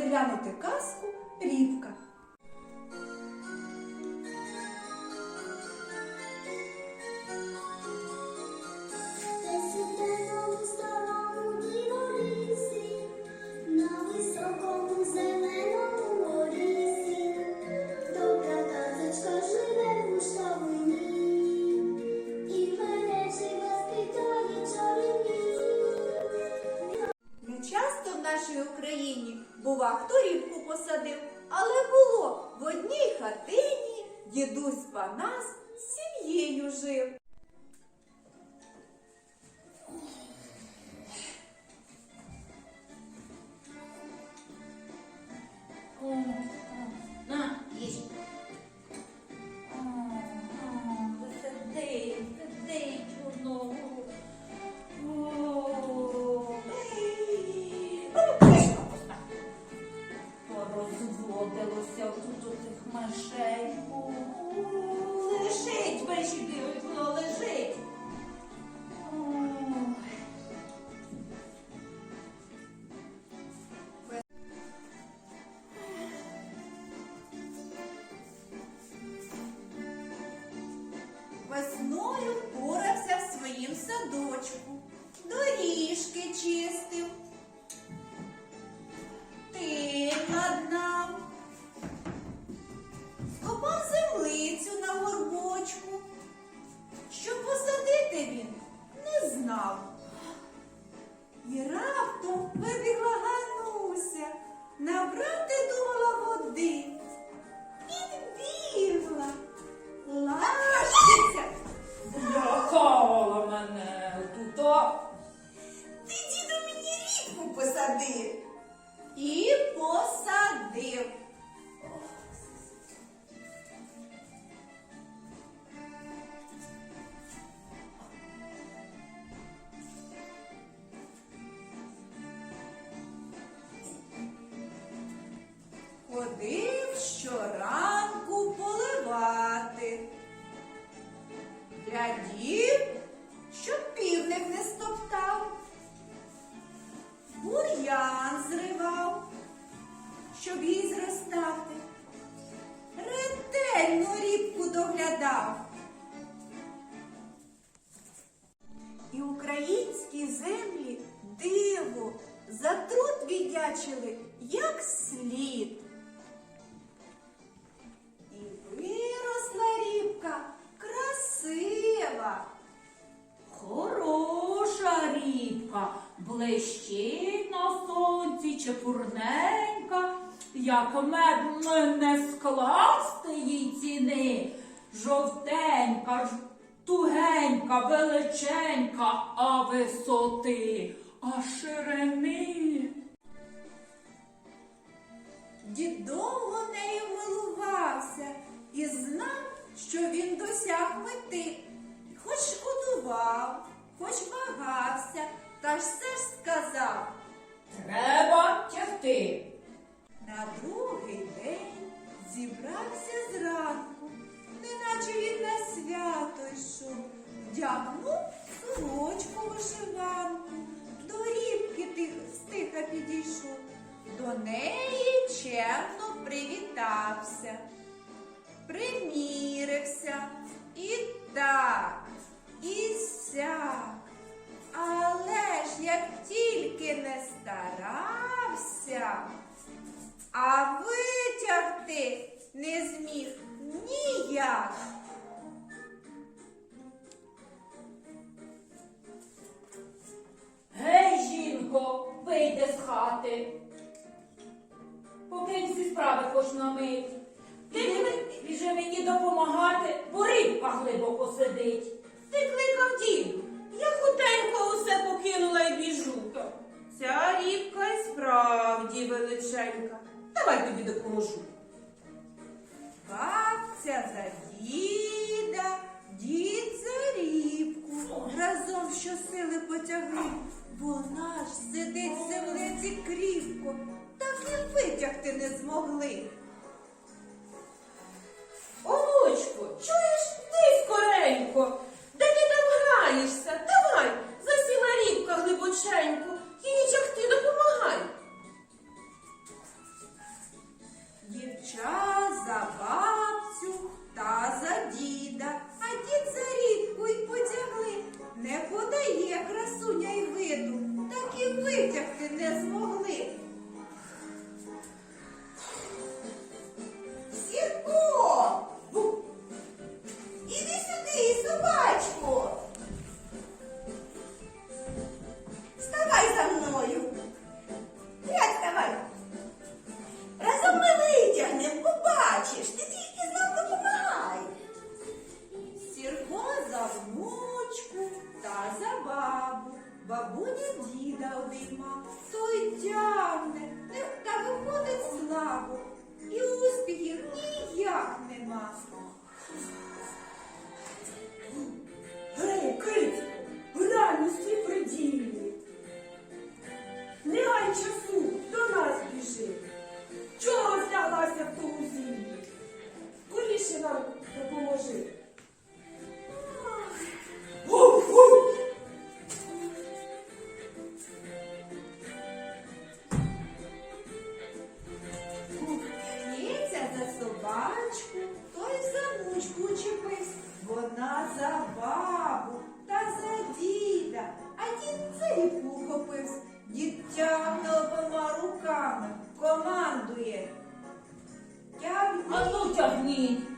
переглянути казку Рібка. Бува хто рібку посадив, але було в одній хатині дідусь Панас з сім'єю жив. Щоб їй зростати. Ретельно рібку доглядав. І українські землі диво за труд віддячили, як слід. Як мед не скласти їй ціни. Жовтенька, тугенька, величенька, а висоти, а ширини. Дід довго нею милувався і знав, що він досяг мети. Хоч шкодував, хоч вагався, та ж все ж сказав. Треба тягти. На другий день зібрався зранку, неначе він на свято йшов, вдягнув сорочку вишиванку, до рібки тих стиха підійшов, до неї чемно привітався, примірився. І так, і сяк. Але ж як тільки не старався, а витягти не зміг ніяк. Гей, жінко, вийди з хати. Покинь всі справи хоч на мить. Ти біжи мені допомагати, бо рибка глибоко сидить. Ти кликав діду. Я хутенько усе покинула і біжу. Ця рібка й справді величенька. Давай тобі допоможу. Бабця за діда, дід за рібку. Разом щосили потягли. бо наш сидить в землиці кріпко, так і витягти не змогли. This. mo. sorrir,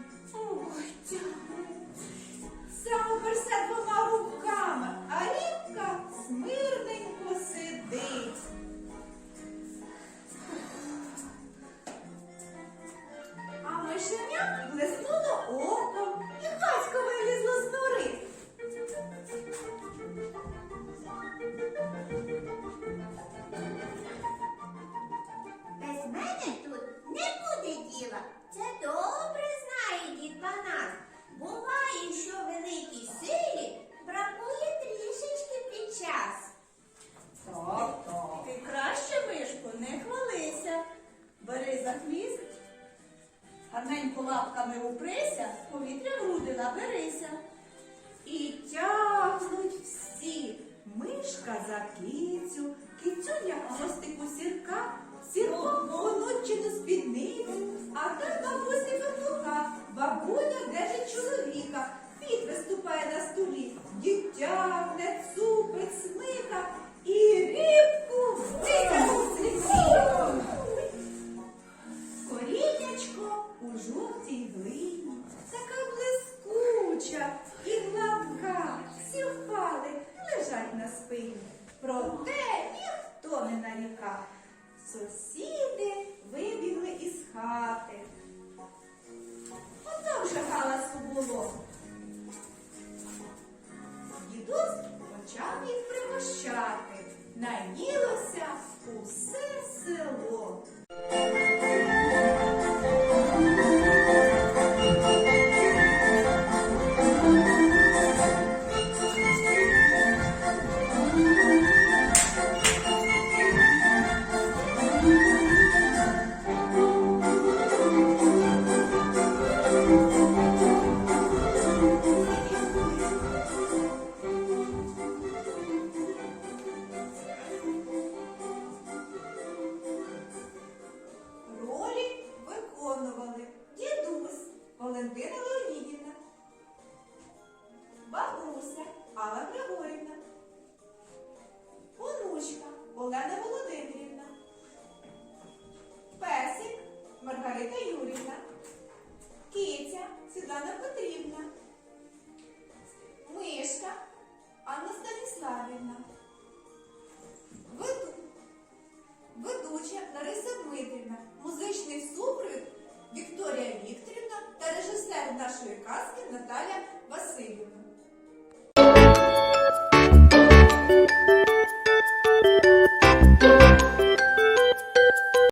кицю, кицю я хвостику сірка, сірок волочину спідницю, а та бабусі петуха, бабуня держить чоловіка. дзвінка. Сусіди вибігли із хати. Ото вже галасу було. Дідусь почав їх пригощати. Наїлося усе село.